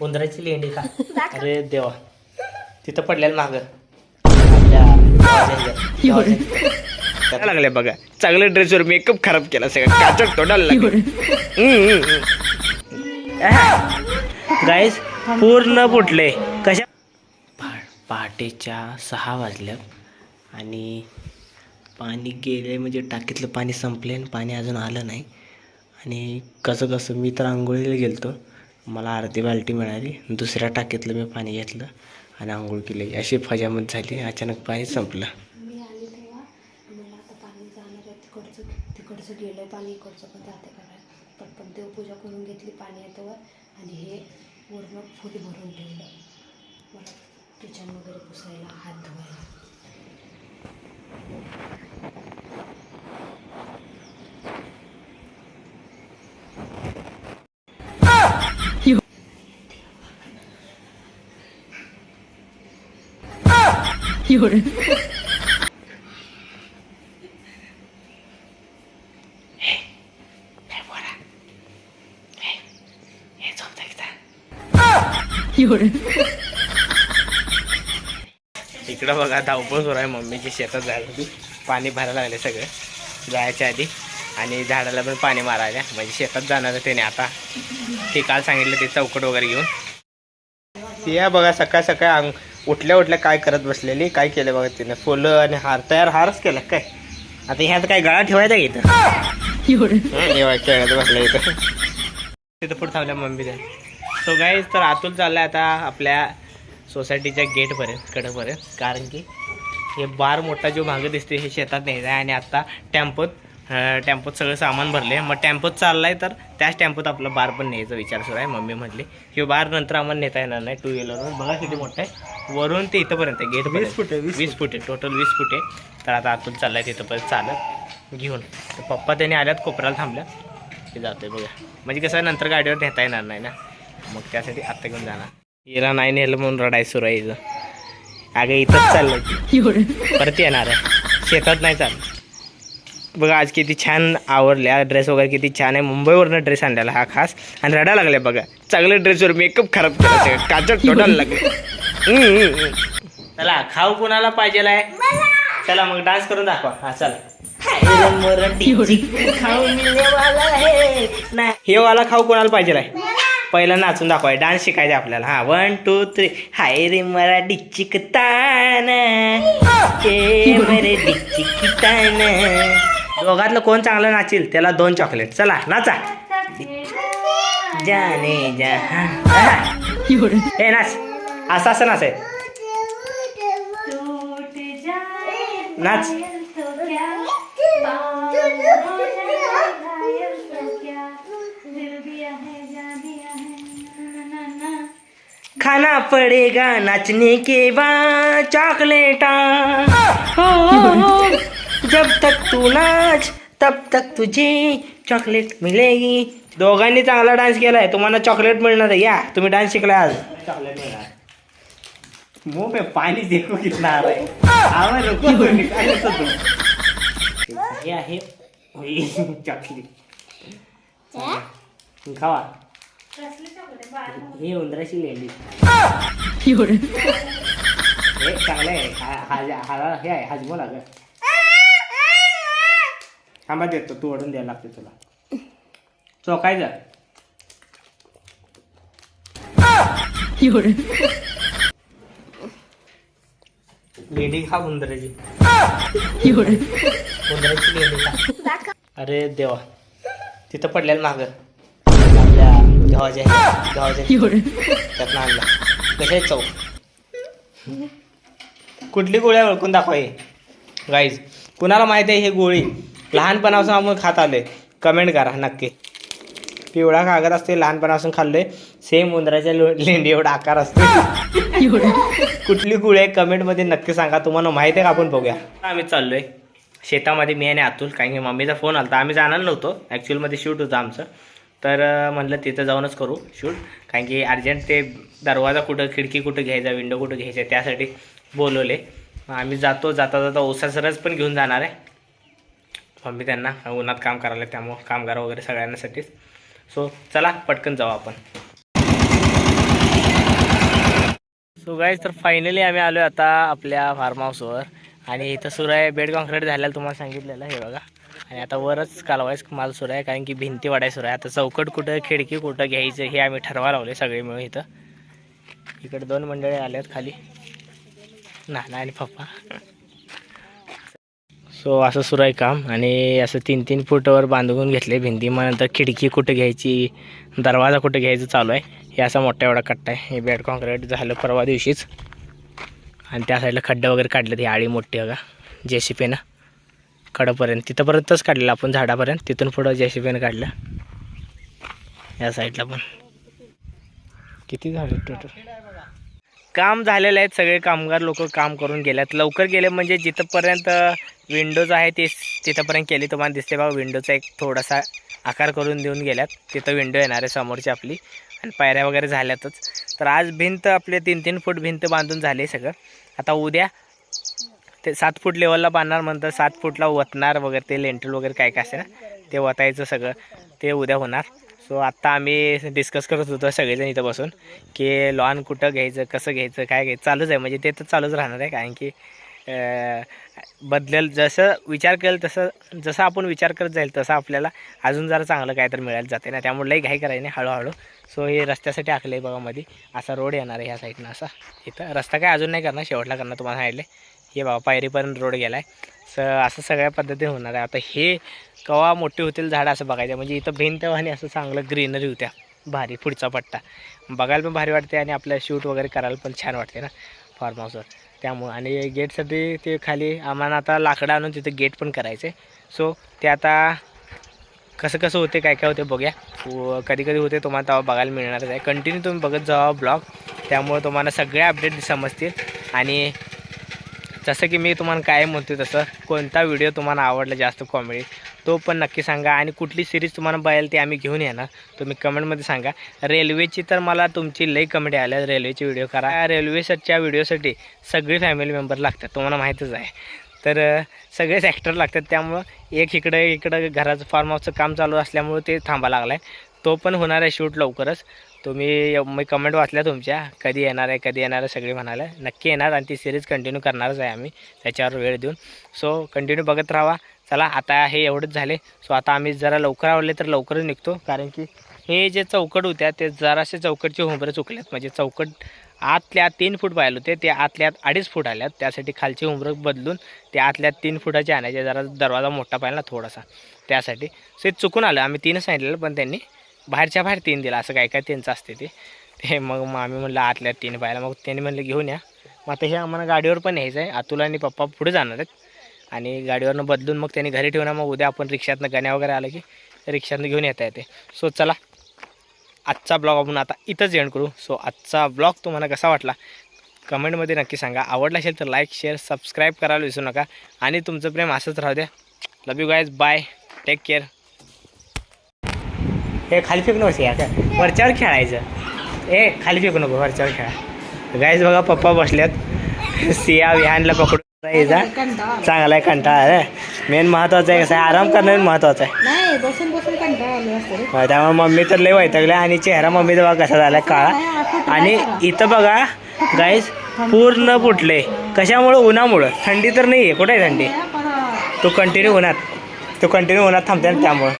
उंदराची लेंडी का? अरे देवा. तिथं पडलेलं माग. काय लागले बघा. चांगल्या ड्रेसवर मेकअप खराब केला सगळं. काचक तोंडाला लागले. गाईस पूर्ण फुटले. कशा पहाटेच्या सहा वाजल्यात आणि पाणी गेले म्हणजे टाकीतलं पाणी संपले आणि पाणी अजून आलं नाही. आणि कसं कसं मी तर आंघोळीला गेलतो. मला अर्धी बाल्टी मिळाली. दुसऱ्या टाकीतलं मी पाणी घेतलं आणि आंघोळ केली. अशी फजामत झाली. अचानक पाणी संपलं. मी आली तेव्हा. मला आता पाणी जाणार आहे. तिकडचं तिकडचं गेलं पाणी इकडचं पण जाते करायला पटपट देवपूजा करून घेतली पाणी येतोवर आणि हे पूर्ण फुली भरून ठेवलं. मला किचन वगैरे पुसायला हात धुवायला. इकडं बघा धावपळ सुरू आहे मम्मीची शेतात जायला होती पाणी भरायला लागले सगळं. जायच्या आधी. आणि झाडाला पण पाणी मारायला. म्हणजे शेतात जाणार त्याने आता. ते काल सांगितलं ते चौकट वगैरे घेऊन. सिया बघा सकाळ सकाळ अंग उठल्या उठल्या काय करत बसलेली काय केलं बघा तिने. फुलं आणि हार तयार हारच केला काय? आता ह्यात काय गळा ठेवायचा इथं? खेळत बसला इथं. तिथं पुढे थांबल्या मम्मी सो गाईज तर आतून चाललाय आता आपल्या सोसायटीच्या गेटपर्यंत कडेपर्यंत. कारण की हे बार मोठा जो मागं दिसते हे शेतात न्यायचा आहे आणि आत्ता टेम्पोत टेम्पोत सगळं सामान भरले मग टेम्पोत चाललाय तर त्याच टेम्पोत आपला बार पण न्यायचा विचार सुरू आहे मम्मी म्हटली हे बार नंतर आम्हाला नेता येणार नाही टू व्हीलरवर बघा किती मोठं आहे. वरून ते इथंपर्यंत आहे गेट वीस फुट आहे वीस फुट. आहे टोटल वीस फुट आहे. तर आता आतून चाललाय तिथंपर्यंत चालत घेऊन. तर पप्पा त्याने आल्यात कोपऱ्याला थांबल्या ते जातोय बघा. म्हणजे कसं आहे, नंतर गाडीवर नेता येणार नाही ना. मग त्यासाठी आत्ता घेऊन जाणार. हिरा नाही नेलं म्हणून रडाय सुरू आहे हिचं अगं इथंच चाललंय. परत येणार आहे. शेतात नाही चाललं बघा आज किती छान आवडल्या ड्रेस वगैरे किती छान आहे. मुंबईवरनं ड्रेस आणलेला हा खास. आणि रडायला लागले बघा. चांगल्या ड्रेसवर मेकअप खराब सगळं काचक तोंडाला लागले. चला खाऊ कुणाला पाहिजे आहे? चला मग डान्स करून दाखवा. हा चला. खाऊ हे वाला खाऊ कोणाला पाहिजे आहे? पहिला नाचून दाखवाय डान्स शिकायचा आपल्याला. हा वन टू थ्री हाय रे मराठी चिकतान. ए मरे चिकतान. दोघातलं कोण चांगलं नाचील? त्याला दोन चॉकलेट चला नाचा. जाने जहा. हे नाच. असं असं नाच आहे. नाच. खाना पड़ेगा नाचने के बाद चॉकलेटा हो, हो, हो. जब तक तू नाच तब तक तुझे चॉकलेट मिलेगी. दोघांनी चांगला डान्स केलाय तुम्हाला चॉकलेट मिळणार आहे. या तुम्ही डान्स शिकलाय आज. चॉकलेट मिळणार. मुंह पे पानी देखो कितना आ रहा है. हे आहे चॉकलेट खावा. हे उंदराची लेंडी. हे चांगलं आहे. हा हा हा हे आहे हजमो लाग थांबा देतो तू ओढून द्यायला लागते तुला. चोकायचं लेडी खा उंदराची. उंदराची लेडी खा. अरे देवा. तिथं पडलेलं माग. आपल्या गव्हाच्या गव्हाच्या त्यातनं आणला. कसे चव? कुठली गोळी आहे? ओळखून दाखवा हे. गाईज कुणाला माहिती आहे हे गोळी? लहानपणापासून आपण खात आलोय कमेंट करा नक्की. पिवळा कागद असते लहानपणापासून खाल्लोय सेम उंदराच्या लेंडी एवढा आकार असतो. कुठली गुळ आहे कमेंटमध्ये नक्की सांगा. तुम्हाला माहिती आहे का? आपण बघूया. आम्ही चाललोय. शेतामध्ये मी आणि अतुल कारण की मम्मीचा फोन आला आम्ही जाणार नव्हतो. ॲक्च्युअलमध्ये शूट होतं आमचं. तर म्हणलं तिथं जाऊनच करू शूट कारण की अर्जंट ते दरवाजा कुठं खिडकी कुठं घ्यायचा विंडो कुठं घ्यायचा त्यासाठी बोलवले. आम्ही जातो जाता जाता ओसासरच पण घेऊन जाणार आहे. मी त्यांना उन्हात काम करायला त्यामुळं कामगार वगैरे सगळ्यांसाठीच सो चला पटकन जाऊ आपण. सो गाईज तर फायनली आम्ही आलो आता आपल्या फार्म हाऊसवर आणि इथं सुरू आहे बेड कॉन्क्रीट झाल्याला तुम्हाला सांगितलेलं हे बघा. आणि आता वरच कालवायच माल सुरू आहे कारण की भिंती वाढायचं आहे आता चौकट कुठं खिडकी कुठं घ्यायचं हे आम्ही ठरवा लावले सगळे मिळून इथं. इकडे दोन मंडळी आले आहेत खाली ना आणि पप्पा. सो असं सुरू आहे काम. आणि असं तीन तीन फुटवर बांधून घेतले भिंती. मग नंतर खिडकी कुठं घ्यायची दरवाजा कुठं घ्यायचं चालू आहे. हे असा मोठा एवढा कट्टा आहे. हे बेड कॉन्क्रीट झालं परवा दिवशीच. आणि त्या साईडला खड्डे वगैरे काढले ही आळी मोठी बघा. जे सी पेनं कडंपर्यंत. तिथंपर्यंतच काढलेलं आपण झाडापर्यंत. तिथून पुढं जे सी पेनं काढलं. या साईडला पण. किती झाले टोटल काम झालेलं आहेत सगळे कामगार लोक काम करून गेल्यात. लवकर गेले म्हणजे जिथंपर्यंत विंडोज आहे ते तिथंपर्यंत केली तुम्हाला दिसते बाबा विंडोचा एक थोडासा आकार करून देऊन गेल्यात. तिथं विंडो येणार आहे समोरची आपली. आणि पायऱ्या वगैरे झाल्यातच. तर आज भिंत आपले तीन तीन फूट भिंत बांधून झाले सगळं. आता उद्या ते सात फूट लेवलला बांधणार म्हणतात. सात फूटला वतणार वगैरे ते लेंटल वगैरे काय काय असेल ना ते वतायचं सगळं. ते उद्या होणार. सो आत्ता आम्ही डिस्कस करत होतो सगळेजण इथं बसून की लॉन कुठं घ्यायचं कसं घ्यायचं काय घ्यायचं चालूच आहे. म्हणजे ते तर चालूच राहणार आहे कारण की बदलेल जसं विचार करेल तसं जसं आपण विचार करत जाईल तसं आपल्याला अजून जरा चांगलं काय तर मिळायला जाते. ना त्यामुळे लई घाई करायची नाही हळूहळू. सो हे रस्त्यासाठी आखलं आहे बघा मध्ये असा रोड येणार आहे ह्या साईडनं असा. इथं रस्ता काय अजून नाही करणार शेवटला करणार तुम्हाला सांगितले हे बाबा पायरीपर्यंत रोड गेला आहे स असं सगळ्या पद्धतीने होणार आहे. आता हे कवा मोठी होतील झाडं असं बघायचं. म्हणजे इथं भिंत आणि असं चांगलं ग्रीनरी होत्या. भारी पुढचा पट्टा. बघायला पण भारी वाटते आणि आपलं शूट वगैरे करायला पण छान वाटते ना फार्म हाऊसवर त्यामुळं आणि गेटसाठी ते खाली आम्हाला आता लाकडं आणून तिथं गेट पण करायचे सो ते आता कसं कसं होते काय काय होते बघूया. व कधी कधी होते तुम्हाला तेव्हा बघायला मिळणारच आहे. कंटिन्यू तुम्ही बघत जावा ब्लॉग त्यामुळे तुम्हाला सगळे अपडेट समजतील. आणि जसं की मी तुम्हाला काय म्हणतो तसं कोणता व्हिडिओ तुम्हाला आवडला जास्त कॉमेडी तो पण नक्की सांगा. आणि कुठली सिरीज तुम्हाला बघायला ती आम्ही घेऊन येणार तुम्ही कमेंटमध्ये सांगा. रेल्वेची तर मला तुमची लई कमेंट आल्या. रेल्वेचे व्हिडिओ करा. रेल्वेच्या व्हिडिओसाठी सगळे फॅमिली मेंबर लागतात. तुम्हाला माहीतच आहे. तर सगळेच ॲक्टर लागतात. त्यामुळं एक इकडं इकडं घराचं फार्म हाऊसचं काम चालू असल्यामुळं ते थांबा लागला आहे तो पण होणार आहे शूट लवकरच. तुम्ही मी कमेंट वाचल्या तुमच्या. कधी येणार आहे कधी येणार आहे सगळी म्हणाले नक्की येणार आणि ती सिरीज कंटिन्यू करणारच आहे आम्ही. त्याच्यावर वेळ देऊन. सो कंटिन्यू बघत राहा. चला आता हे एवढंच झाले. सो आता आम्ही जरा लवकर आवडले तर लवकरच निघतो. कारण की हे जे चौकट होत्या ते जरासे चौकटचे हुंबरे चुकल्यात म्हणजे चौकट आतल्या तीन फूट पाहिलं होते ते आतल्यात अडीच फूट आल्यात. त्यासाठी खालचे हुंबरं बदलून ते आतल्या तीन फुटाचे आणायचे. जरा दरवाजा मोठा पाहिला ना थोडासा. त्यासाठी. सो चुकून आलं. आम्ही तीनच सांगितलेलं पण त्यांनी बाहेरच्या बाहेर तीन दिला असं काय काय त्यांचं असते ते. ते मग मग आम्ही म्हणलं आतल्या तीन पाहिला मग त्यांनी म्हणलं घेऊन या. मग आता हे आम्हाला गाडीवर पण यायचं आहे. अतुला आणि पप्पा पुढे जाणार आहेत. आणि गाडीवरनं बदलून मग त्यांनी घरी ठेवणार. मग उद्या आपण रिक्षातनं गण्या वगैरे आलं की रिक्षातनं घेऊन येता येते. सो चला. आजचा ब्लॉग आपण आता इथंच एंड करू. सो आजचा ब्लॉग तुम्हाला कसा वाटला? कमेंटमध्ये नक्की सांगा. आवडला असेल तर लाईक शेअर सबस्क्राईब करायला विसरू नका. आणि तुमचं प्रेम असंच राहू द्या. Love you guys bye take care हे खाली फेक नको या वरच्यावर खेळायचं. ए खाली फेकू नको वरच्यावर खेळा. गायज बघा पप्पा बसल्यात सिया विहानला पकडून यायचा चांगला आहे कंटाळा मेन महत्वाचं आहे कसं आराम करणं महत्वाचं आहे. त्यामुळे मम्मी तर लय वैतागल्या आणि चेहरा मम्मीचा बघा कसा झाला काळा. आणि इथं बघा गाईस पूर्ण फुटले. कशामुळं? उन्हामुळं. थंडी तर नाही आहे कुठे थंडी तो कंटिन्यू उन्हात. तो कंटिन्यू उन्हात थांबते ना त्यामुळं.